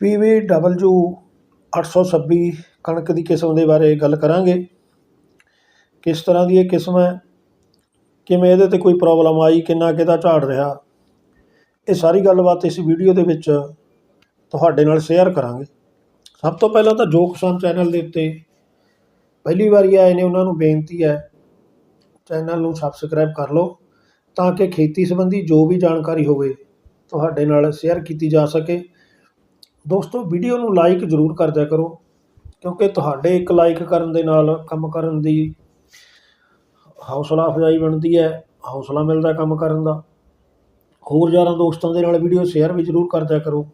PVW 826 ਕਣਕ ਦੀ ਕਿਸਮ ਦੇ ਬਾਰੇ ਗੱਲ ਕਰਾਂਗੇ। ਕਿਸ ਤਰ੍ਹਾਂ ਦੀ ਇਹ ਕਿਸਮ ਹੈ? ਕਿਵੇਂ ਇਹਦੇ 'ਤੇ ਕੋਈ ਪ੍ਰੋਬਲਮ ਆਈ? ਕਿੰਨਾ ਕਿਹਦਾ ਝਾੜ ਰਿਹਾ? ਇਹ ਸਾਰੀ ਗੱਲਬਾਤ ਇਸ ਵੀਡੀਓ ਦੇ ਵਿੱਚ ਤੁਹਾਡੇ ਨਾਲ ਸ਼ੇਅਰ ਕਰਾਂਗੇ। ਸਭ ਤੋਂ ਪਹਿਲਾਂ ਤਾਂ ਜੋ ਕਿਸਾਨ ਚੈਨਲ ਦੇ ਉੱਤੇ ਪਹਿਲੀ ਵਾਰੀ ਆਏ ਨੇ, ਉਹਨਾਂ ਨੂੰ ਬੇਨਤੀ ਹੈ ਚੈਨਲ ਨੂੰ ਸਬਸਕ੍ਰਾਈਬ ਕਰ ਲਓ ਤਾਂ ਕਿ ਖੇਤੀ ਸੰਬੰਧੀ ਜੋ ਵੀ ਜਾਣਕਾਰੀ ਹੋਵੇ, ਤੁਹਾਡੇ ਨਾਲ ਸ਼ੇਅਰ ਕੀਤੀ ਜਾ ਸਕੇ। ਦੋਸਤੋ ਵੀਡੀਓ ਨੂੰ ਲਾਈਕ ਜ਼ਰੂਰ ਕਰ ਦਿਆ ਕਰੋ, ਕਿਉਂਕਿ ਤੁਹਾਡੇ ਇੱਕ ਲਾਈਕ ਕਰਨ ਦੇ ਨਾਲ, ਕੰਮ ਕਰਨ ਦੀ ਹੌਸਲਾ ਅਫਜ਼ਾਈ ਬਣਦੀ ਹੈ, ਹੌਸਲਾ ਮਿਲਦਾ ਕੰਮ ਕਰਨ ਦਾ। ਹੋਰ ਯਾਰਾਂ ਦੋਸਤਾਂ ਦੇ ਨਾਲ ਵੀਡੀਓ ਸ਼ੇਅਰ ਵੀ ਜ਼ਰੂਰ ਕਰ ਦਿਆ ਕਰੋ,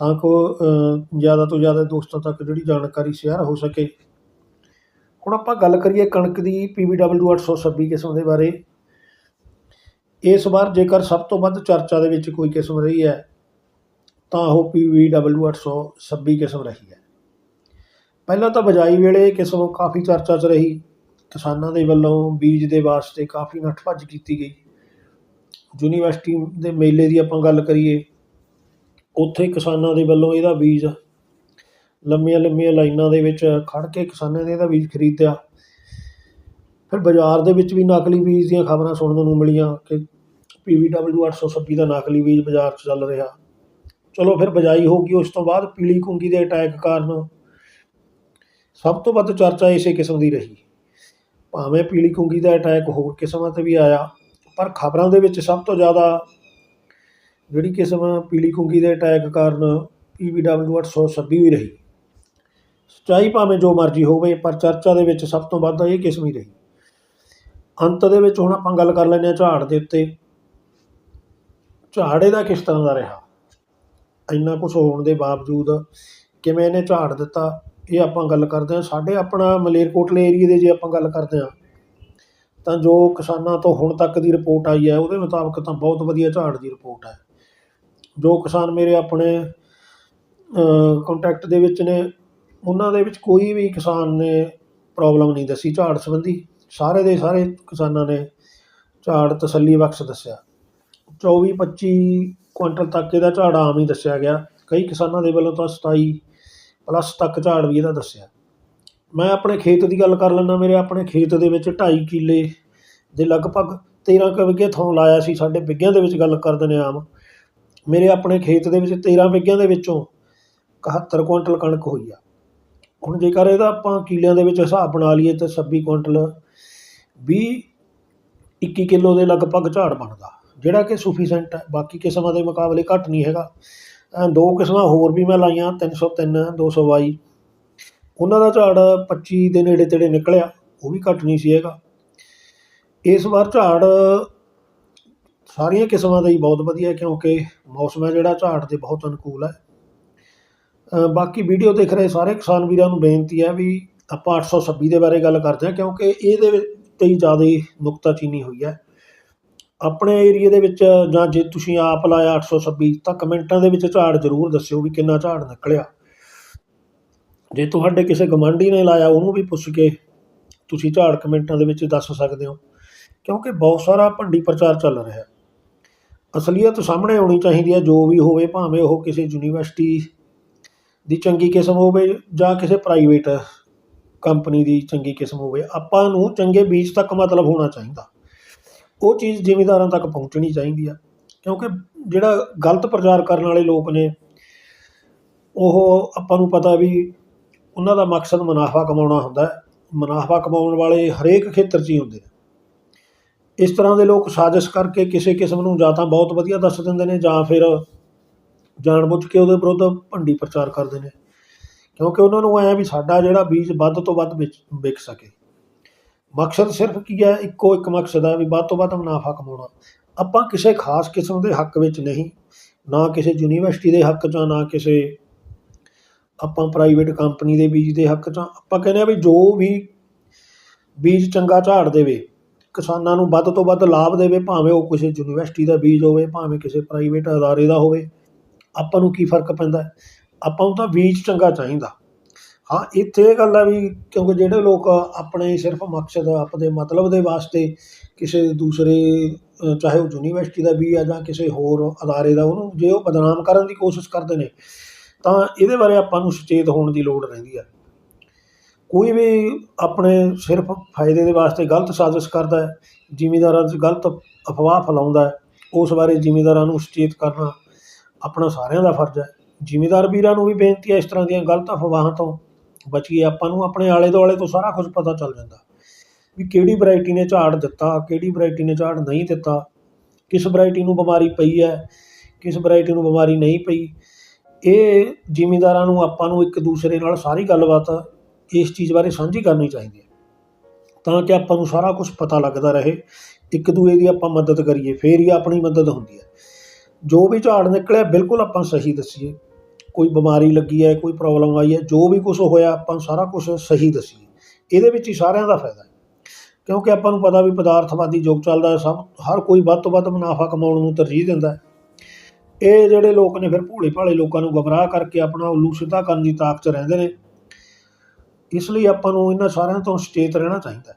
ਤਾਂ ਕਿ ਜ਼ਿਆਦਾ ਤੋਂ ਜ਼ਿਆਦਾ ਦੋਸਤਾਂ ਤੱਕ ਜਿਹੜੀ ਜਾਣਕਾਰੀ ਸ਼ੇਅਰ ਹੋ ਸਕੇ। ਹੁਣ ਆਪਾਂ ਗੱਲ ਕਰੀਏ ਕਣਕ ਦੀ PVW 826 ਕਿਸਮ ਦੇ ਬਾਰੇ। ਇਸ ਵਾਰ ਜੇਕਰ ਸਭ ਤੋਂ ਵੱਧ ਚਰਚਾ ਦੇ ਵਿੱਚ ਕੋਈ ਕਿਸਮ ਰਹੀ ਹੈ ਤਾਂ ਉਹ PVW 826 ਕਿਸਮ ਰਹੀ ਹੈ। ਪਹਿਲਾਂ ਤਾਂ ਬਜਾਈ ਵੇਲੇ ਕਿਸਮ ਕਾਫੀ ਚਰਚਾ 'ਚ ਰਹੀ। ਕਿਸਾਨਾਂ ਦੇ ਵੱਲੋਂ ਬੀਜ ਦੇ ਵਾਸਤੇ ਕਾਫੀ ਨੱਠ ਭੱਜ ਕੀਤੀ ਗਈ। ਯੂਨੀਵਰਸਿਟੀ ਦੇ ਮੇਲੇ ਦੀ ਆਪਾਂ ਗੱਲ ਕਰੀਏ, ਉੱਥੇ ਕਿਸਾਨਾਂ ਦੇ ਵੱਲੋਂ ਇਹਦਾ ਬੀਜ ਲੰਮੀਆਂ ਲੰਮੀਆਂ ਲਾਈਨਾਂ ਦੇ ਵਿੱਚ ਖੜ੍ਹ ਕੇ ਕਿਸਾਨਾਂ ਨੇ ਇਹਦਾ ਬੀਜ ਖਰੀਦਿਆ। ਫਿਰ ਬਾਜ਼ਾਰ ਦੇ ਵਿੱਚ ਵੀ ਨਕਲੀ ਬੀਜ ਦੀਆਂ ਖਬਰਾਂ ਸੁਣਨ ਨੂੰ ਮਿਲੀਆਂ ਕਿ PVW 826 ਦਾ ਨਕਲੀ ਬੀਜ ਬਾਜ਼ਾਰ 'ਚ ਚੱਲ ਰਿਹਾ। ਚਲੋ ਫਿਰ ਬਜਾਈ ਹੋ ਗਈ, ਉਸ ਤੋਂ ਬਾਅਦ ਪੀਲੀ ਕੁੰਗੀ ਦੇ ਅਟੈਕ ਕਾਰਨ ਸਭ ਤੋਂ ਵੱਧ ਚਰਚਾ ਇਸੇ ਕਿਸਮ ਦੀ ਰਹੀ। ਭਾਵੇਂ ਪੀਲੀ ਕੁੰਗੀ ਦਾ ਅਟੈਕ ਹੋਰ ਕਿਸਮਾਂ 'ਤੇ ਵੀ ਆਇਆ, ਪਰ ਖਬਰਾਂ ਦੇ ਵਿੱਚ ਸਭ ਤੋਂ ਜ਼ਿਆਦਾ ਜਿਹੜੀ ਕਿਸਮ ਪੀਲੀ ਕੁੰਗੀ ਦੇ ਅਟੈਕ ਕਾਰਨ PVW 826 ਵੀ ਰਹੀ। ਸੱਚਾਈ ਭਾਵੇਂ ਜੋ ਮਰਜ਼ੀ ਹੋਵੇ, ਪਰ ਚਰਚਾ ਦੇ ਵਿੱਚ ਸਭ ਤੋਂ ਵੱਧ ਇਹ ਕਿਸਮ ਹੀ ਰਹੀ। ਅੰਤ ਦੇ ਵਿੱਚ ਹੁਣ ਆਪਾਂ ਗੱਲ ਕਰ ਲੈਂਦੇ ਹਾਂ ਝਾੜ ਦੇ ਉੱਤੇ। ਝਾੜ ਇਹਦਾ ਕਿਸ ਤਰ੍ਹਾਂ ਦਾ ਰਿਹਾ? ਇੰਨਾ ਕੁਛ ਹੋਣ ਦੇ ਬਾਵਜੂਦ ਕਿਵੇਂ ਇਹਨੇ ਝਾੜ ਦਿੱਤਾ, ਇਹ ਆਪਾਂ ਗੱਲ ਕਰਦੇ ਹਾਂ। ਸਾਡੇ ਆਪਣਾ ਮਲੇਰਕੋਟਲੇ ਏਰੀਏ ਦੀ ਜੇ ਆਪਾਂ ਗੱਲ ਕਰਦੇ ਹਾਂ, ਤਾਂ ਜੋ ਕਿਸਾਨਾਂ ਤੋਂ ਹੁਣ ਤੱਕ ਦੀ ਰਿਪੋਰਟ ਆਈ ਹੈ, ਉਹਦੇ ਮੁਤਾਬਕ ਤਾਂ ਬਹੁਤ ਵਧੀਆ ਝਾੜ ਦੀ ਰਿਪੋਰਟ ਹੈ। ਜੋ ਕਿਸਾਨ ਮੇਰੇ ਆਪਣੇ ਕੰਟੈਕਟ ਦੇ ਵਿੱਚ ਨੇ, ਉਹਨਾਂ ਦੇ ਵਿੱਚ ਕੋਈ ਵੀ ਕਿਸਾਨ ਨੇ ਪ੍ਰੋਬਲਮ ਨਹੀਂ ਦੱਸੀ ਝਾੜ ਸੰਬੰਧੀ। ਸਾਰੇ ਦੇ ਸਾਰੇ ਕਿਸਾਨਾਂ ਨੇ ਝਾੜ ਤਸੱਲੀ ਬਖਸ਼ ਦੱਸਿਆ। 24 25 ਕੁਇੰਟਲ ਤੱਕ ਇਹਦਾ ਝਾੜ ਆਮ ਹੀ ਦੱਸਿਆ ਗਿਆ। ਕਈ ਕਿਸਾਨਾਂ ਦੇ ਵੱਲੋਂ ਤਾਂ 27 ਪਲੱਸ ਤੱਕ ਝਾੜ ਵੀ ਇਹਦਾ ਦੱਸਿਆ। ਮੈਂ ਆਪਣੇ ਖੇਤ ਦੀ ਗੱਲ ਕਰ ਲੈਂਦਾ, ਮੇਰੇ ਆਪਣੇ ਖੇਤ ਦੇ ਵਿੱਚ 2.5 ਕਿੱਲੇ ਦੇ ਲਗਭਗ 13 ਕੁ ਵਿਗੇ ਥਾਂ ਲਾਇਆ ਸੀ, ਸਾਡੇ ਵਿਗਿਆਂ ਦੇ ਵਿੱਚ ਗੱਲ ਕਰਦੇ ਨੇ ਆਮ। ਮੇਰੇ ਆਪਣੇ ਖੇਤ ਦੇ ਵਿੱਚ 13 ਵਿਗਿਆਂ ਦੇ ਵਿੱਚੋਂ 71 ਕੁਇੰਟਲ ਕਣਕ ਹੋਈ ਆ। ਹੁਣ ਜੇਕਰ ਇਹਦਾ ਆਪਾਂ ਕਿੱਲਿਆਂ ਦੇ ਵਿੱਚ ਹਿਸਾਬ ਬਣਾ ਲਈਏ ਤਾਂ 26 ਕੁਇੰਟਲ 20 21 ਕਿਲੋ ਦੇ ਲਗਭਗ ਝਾੜ ਬਣਦਾ। ਜਿਹੜਾ ਕਿ ਸੂਫੀਸੈਂਟ ਹੈ, ਬਾਕੀ ਕਿਸਮਾਂ ਦੇ ਮੁਕਾਬਲੇ ਘੱਟ ਨਹੀਂ ਹੈਗਾ। ਦੋ ਕਿਸਮਾਂ ਹੋਰ ਵੀ ਮੈਂ ਲਾਈਆਂ 303 222 ਉਹਨਾਂ ਦਾ ਝਾੜ 25 ਦੇ ਨੇੜੇ ਤੇੜੇ ਨਿਕਲਿਆ, ਉਹ ਵੀ ਘੱਟ ਨਹੀਂ ਸੀ ਹੈਗਾ। ਇਸ ਵਾਰ ਝਾੜ ਸਾਰੀਆਂ ਕਿਸਮਾਂ ਦਾ ਹੀ ਬਹੁਤ ਵਧੀਆ ਕਿਉਂਕਿ ਮੌਸਮ ਹੈ ਜਿਹੜਾ, ਝਾੜ 'ਤੇ ਬਹੁਤ ਅਨੁਕੂਲ ਹੈ। ਬਾਕੀ ਵੀਡੀਓ ਦੇਖ ਰਹੇ ਸਾਰੇ ਕਿਸਾਨ ਵੀਰਾਂ ਨੂੰ ਬੇਨਤੀ ਹੈ ਵੀ ਆਪਾਂ 826 ਦੇ ਬਾਰੇ ਗੱਲ ਕਰਦੇ ਹਾਂ, ਕਿਉਂਕਿ ਇਹਦੇ ਤੇ ਹੀ ਜ਼ਿਆਦਾ ਨੁਕਤਾਚੀਨੀ ਹੋਈ ਹੈ। ਆਪਣੇ ਏਰੀਏ ਦੇ ਵਿੱਚ ਜਾਂ ਜੇ ਤੁਸੀਂ ਆਪ ਲਾਇਆ 826 ਤਾਂ ਕਮੈਂਟਾਂ ਦੇ ਵਿੱਚ ਝਾੜ ਜ਼ਰੂਰ ਦੱਸਿਓ ਵੀ ਕਿੰਨਾ ਝਾੜ ਨਿਕਲਿਆ। ਜੇ ਤੁਹਾਡੇ ਕਿਸੇ ਗਵਾਂਢੀ ਨੇ ਲਾਇਆ, ਉਹਨੂੰ ਵੀ ਪੁੱਛ ਕੇ ਤੁਸੀਂ ਝਾੜ ਕਮੈਂਟਾਂ ਦੇ ਵਿੱਚ ਦੱਸ ਸਕਦੇ ਹੋ। ਕਿਉਂਕਿ ਬਹੁਤ ਸਾਰਾ ਭੰਡੀ ਪ੍ਰਚਾਰ ਚੱਲ ਰਿਹਾ ਹੈ। ਅਸਲੀਅਤ ਸਾਹਮਣੇ ਆਉਣੀ ਚਾਹੀਦੀ ਹੈ, ਜੋ ਵੀ ਹੋਵੇ, ਭਾਵੇਂ ਉਹ ਕਿਸੇ ਯੂਨੀਵਰਸਿਟੀ ਦੀ ਚੰਗੀ ਕਿਸਮ ਹੋਵੇ ਜਾਂ ਕਿਸੇ ਪ੍ਰਾਈਵੇਟ ਕੰਪਨੀ ਦੀ ਚੰਗੀ ਕਿਸਮ ਹੋਵੇ, ਆਪਾਂ ਨੂੰ ਚੰਗੇ ਬੀਜ ਤੱਕ ਮਤਲਬ ਹੋਣਾ ਚਾਹੀਦਾ। ਉਹ ਚੀਜ਼ ਜ਼ਿਮੀਂਦਾਰਾਂ ਤੱਕ ਪਹੁੰਚਣੀ ਚਾਹੀਦੀ ਆ। ਕਿਉਂਕਿ ਜਿਹੜਾ ਗਲਤ ਪ੍ਰਚਾਰ ਕਰਨ ਵਾਲੇ ਲੋਕ ਨੇ, ਉਹ ਆਪਾਂ ਨੂੰ ਪਤਾ ਵੀ ਉਹਨਾਂ ਦਾ ਮਕਸਦ ਮੁਨਾਫਾ ਕਮਾਉਣਾ ਹੁੰਦਾ ਹੈ। ਮੁਨਾਫਾ ਕਮਾਉਣ ਵਾਲੇ ਹਰੇਕ ਖੇਤਰ 'ਚ ਹੀ ਹੁੰਦੇ ਨੇ। ਇਸ ਤਰ੍ਹਾਂ ਦੇ ਲੋਕ ਸਾਜ਼ਿਸ਼ ਕਰਕੇ ਕਿਸੇ ਕਿਸਮ ਨੂੰ ਜਾਂ ਤਾਂ ਬਹੁਤ ਵਧੀਆ ਦੱਸ ਦਿੰਦੇ ਨੇ ਜਾਂ ਫਿਰ ਜਾਣਬੁੱਝ ਕੇ ਉਹਦੇ ਵਿਰੁੱਧ ਭੰਡੀ ਪ੍ਰਚਾਰ ਕਰਦੇ ਨੇ। ਕਿਉਂਕਿ ਉਹਨਾਂ ਨੂੰ ਐਂ ਵੀ ਸਾਡਾ ਜਿਹੜਾ ਬੀਜ ਵੱਧ ਤੋਂ ਵੱਧ ਵਿਕ ਸਕੇ। ਮਕਸਦ ਸਿਰਫ ਕੀ ਹੈ? ਇੱਕੋ ਇੱਕ ਮਕਸਦ ਹੈ ਵੀ ਵੱਧ ਤੋਂ ਵੱਧ ਮੁਨਾਫਾ ਕਮਾਉਣਾ। ਆਪਾਂ ਕਿਸੇ ਖਾਸ ਕਿਸਮ ਦੇ ਹੱਕ ਵਿੱਚ ਨਹੀਂ, ਨਾ ਕਿਸੇ ਯੂਨੀਵਰਸਿਟੀ ਦੇ ਹੱਕ 'ਚ, ਨਾ ਕਿਸੇ ਆਪਾਂ ਪ੍ਰਾਈਵੇਟ ਕੰਪਨੀ ਦੇ ਬੀਜ ਦੇ ਹੱਕ 'ਚ। ਆਪਾਂ ਕਹਿੰਦੇ ਆ ਵੀ ਜੋ ਵੀ ਬੀਜ ਚੰਗਾ ਝਾੜ ਦੇਵੇ, ਕਿਸਾਨਾਂ ਨੂੰ ਵੱਧ ਤੋਂ ਵੱਧ ਲਾਭ ਦੇਵੇ, ਭਾਵੇਂ ਉਹ ਕਿਸੇ ਯੂਨੀਵਰਸਿਟੀ ਦਾ ਬੀਜ ਹੋਵੇ, ਭਾਵੇਂ ਕਿਸੇ ਪ੍ਰਾਈਵੇਟ ਅਦਾਰੇ ਦਾ ਹੋਵੇ, ਆਪਾਂ ਨੂੰ ਕੀ ਫ਼ਰਕ ਪੈਂਦਾ? ਆਪਾਂ ਨੂੰ ਤਾਂ ਬੀਜ ਚੰਗਾ ਚਾਹੀਦਾ। ਹਾਂ, ਇੱਥੇ ਇਹ ਗੱਲ ਆ ਵੀ ਕਿਉਂਕਿ ਜਿਹੜੇ ਲੋਕ ਆਪਣੇ ਸਿਰਫ ਮਕਸਦ, ਆਪਣੇ ਮਤਲਬ ਦੇ ਵਾਸਤੇ ਕਿਸੇ ਦੂਸਰੇ ਚਾਹੇ ਉਹ ਯੂਨੀਵਰਸਿਟੀ ਦਾ ਵੀ ਆ ਜਾਂ ਕਿਸੇ ਹੋਰ ਅਦਾਰੇ ਦਾ, ਉਹਨੂੰ ਜੇ ਉਹ ਬਦਨਾਮ ਕਰਨ ਦੀ ਕੋਸ਼ਿਸ਼ ਕਰਦੇ ਨੇ, ਤਾਂ ਇਹਦੇ ਬਾਰੇ ਆਪਾਂ ਨੂੰ ਸੁਚੇਤ ਹੋਣ ਦੀ ਲੋੜ ਰਹਿੰਦੀ ਹੈ ਕੋਈ ਵੀ ਆਪਣੇ ਸਿਰਫ ਫਾਇਦੇ ਦੇ ਵਾਸਤੇ ਗਲਤ ਸਾਜ਼ਿਸ਼ ਕਰਦਾ ਹੈ, ਜ਼ਿਮੀਂਦਾਰਾਂ 'ਚ ਗਲਤ ਅਫਵਾਹ ਫੈਲਾਉਂਦਾ ਹੈ, ਉਸ ਬਾਰੇ ਜ਼ਿਮੀਂਦਾਰਾਂ ਨੂੰ ਸੁਚੇਤ ਕਰਨਾ ਆਪਣਾ ਸਾਰਿਆਂ ਦਾ ਫਰਜ਼ ਹੈ। ਜ਼ਿਮੀਂਦਾਰ ਵੀਰਾਂ ਨੂੰ ਵੀ ਬੇਨਤੀ ਹੈ ਇਸ ਤਰ੍ਹਾਂ ਦੀਆਂ ਗਲਤ ਅਫਵਾਹਾਂ ਤੋਂ ਬਚੀਏ ਆਪਾਂ ਨੂੰ ਆਪਣੇ ਆਲੇ ਦੁਆਲੇ ਤੋਂ ਸਾਰਾ ਕੁਝ ਪਤਾ ਚੱਲ ਜਾਂਦਾ ਵੀ ਕਿਹੜੀ ਵੈਰਾਈਟੀ ਨੇ ਝਾੜ ਦਿੱਤਾ, ਕਿਹੜੀ ਵੈਰਾਈਟੀ ਨੇ ਝਾੜ ਨਹੀਂ ਦਿੱਤਾ, ਕਿਸ ਵੈਰਾਈਟੀ ਨੂੰ ਬਿਮਾਰੀ ਪਈ ਹੈ, ਕਿਸ ਵੈਰਾਈਟੀ ਨੂੰ ਬਿਮਾਰੀ ਨਹੀਂ ਪਈ। ਇਹ ਜ਼ਿਮੀਂਦਾਰਾਂ ਨੂੰ, ਆਪਾਂ ਨੂੰ ਇੱਕ ਦੂਸਰੇ ਨਾਲ ਸਾਰੀ ਗੱਲਬਾਤ ਇਸ ਚੀਜ਼ ਬਾਰੇ ਸਾਂਝੀ ਕਰਨੀ ਚਾਹੀਦੀ ਹੈ। ਤਾਂ ਕਿ ਆਪਾਂ ਨੂੰ ਸਾਰਾ ਕੁਝ ਪਤਾ ਲੱਗਦਾ ਰਹੇ, ਇੱਕ ਦੂਏ ਦੀ ਆਪਾਂ ਮਦਦ ਕਰੀਏ, ਫੇਰ ਹੀ ਆਪਣੀ ਮਦਦ ਹੁੰਦੀ ਹੈ। ਜੋ ਵੀ ਝਾੜ ਨਿਕਲਿਆ, ਬਿਲਕੁਲ ਆਪਾਂ ਸਹੀ ਦੱਸੀਏ। ਕੋਈ ਬਿਮਾਰੀ ਲੱਗੀ ਹੈ, ਕੋਈ ਪ੍ਰੋਬਲਮ ਆਈ ਹੈ, ਜੋ ਵੀ ਕੁਝ ਹੋਇਆ ਆਪਾਂ ਨੂੰ ਸਾਰਾ ਕੁਝ ਸਹੀ ਦੱਸੀਏ ਇਹਦੇ ਵਿੱਚ ਹੀ ਸਾਰਿਆਂ ਦਾ ਫਾਇਦਾ ਹੈ। ਕਿਉਂਕਿ ਆਪਾਂ ਨੂੰ ਪਤਾ ਵੀ ਪਦਾਰਥਵਾਦੀ ਯੁੱਗ ਚੱਲਦਾ ਸਭ, ਹਰ ਕੋਈ ਵੱਧ ਤੋਂ ਵੱਧ ਮੁਨਾਫਾ ਕਮਾਉਣ ਨੂੰ ਤਰਜੀਹ ਦਿੰਦਾ ਹੈ। ਇਹ ਜਿਹੜੇ ਲੋਕ ਨੇ ਫਿਰ ਭੋਲੇ ਭਾਲੇ ਲੋਕਾਂ ਨੂੰ ਗਮਰਾਹ ਕਰਕੇ ਆਪਣਾ ਉੱਲੂ ਸਿੱਧਾ ਕਰਨ ਦੀ ਤਾਕ 'ਚ ਰਹਿੰਦੇ ਨੇ। ਇਸ ਲਈ ਆਪਾਂ ਨੂੰ ਇਹਨਾਂ ਸਾਰਿਆਂ ਤੋਂ ਸੁਚੇਤ ਰਹਿਣਾ ਚਾਹੀਦਾ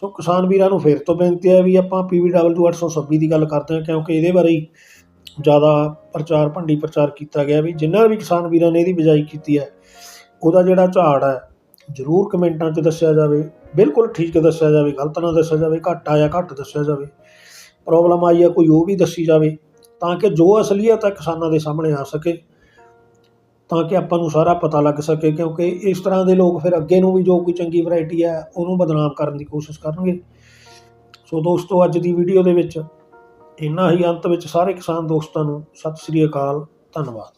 ਸੋ ਕਿਸਾਨ ਵੀਰਾਂ ਨੂੰ ਫਿਰ ਤੋਂ ਬੇਨਤੀ ਹੈ ਵੀ ਆਪਾਂ PVW 826 ਦੀ ਗੱਲ ਕਰਦੇ ਹਾਂ, ਕਿਉਂਕਿ ਇਹਦੇ ਬਾਰੇ ਹੀ ਜ਼ਿਆਦਾ ਪ੍ਰਚਾਰ, ਭੰਡੀ ਪ੍ਰਚਾਰ ਕੀਤਾ ਗਿਆ ਵੀ ਜਿੰਨਾ ਵੀ ਕਿਸਾਨ ਵੀਰਾਂ ਨੇ ਇਹਦੀ ਬਿਜਾਈ ਕੀਤੀ ਹੈ, ਉਹਦਾ ਜਿਹੜਾ ਝਾੜ ਹੈ, ਜ਼ਰੂਰ ਕਮੈਂਟਾਂ 'ਚ ਦੱਸਿਆ ਜਾਵੇ, ਬਿਲਕੁਲ ਠੀਕ ਦੱਸਿਆ ਜਾਵੇ, ਗਲਤ ਨਾ ਦੱਸਿਆ ਜਾਵੇ, ਘੱਟ ਆਇਆ, ਘੱਟ ਦੱਸਿਆ ਜਾਵੇ ਪ੍ਰੋਬਲਮ ਆਈ ਹੈ, ਕੋਈ ਉਹ ਵੀ ਦੱਸੀ ਜਾਵੇ, ਤਾਂ ਕਿ ਜੋ ਅਸਲੀਅਤ ਹੈ ਕਿਸਾਨਾਂ ਦੇ ਸਾਹਮਣੇ ਆ ਸਕੇ, ਤਾਂ ਕਿ ਆਪਾਂ ਨੂੰ ਸਾਰਾ ਪਤਾ ਲੱਗ ਸਕੇ, ਕਿਉਂਕਿ ਇਸ ਤਰ੍ਹਾਂ ਦੇ ਲੋਕ ਫਿਰ ਅੱਗੇ ਨੂੰ ਵੀ ਜੋ ਕੋਈ ਚੰਗੀ ਵੈਰਾਈਟੀ ਹੈ, ਉਹਨੂੰ ਬਦਨਾਮ ਕਰਨ ਦੀ ਕੋਸ਼ਿਸ਼ ਕਰਨਗੇ। ਸੋ ਦੋਸਤੋ, ਅੱਜ ਦੀ ਵੀਡੀਓ ਦੇ ਵਿੱਚ ਇੰਨਾ ਹੀ ਅੰਤ ਵਿੱਚ ਸਾਰੇ ਕਿਸਾਨ ਦੋਸਤਾਂ ਨੂੰ ਸਤਿ ਸ੍ਰੀ ਅਕਾਲ ਧੰਨਵਾਦ।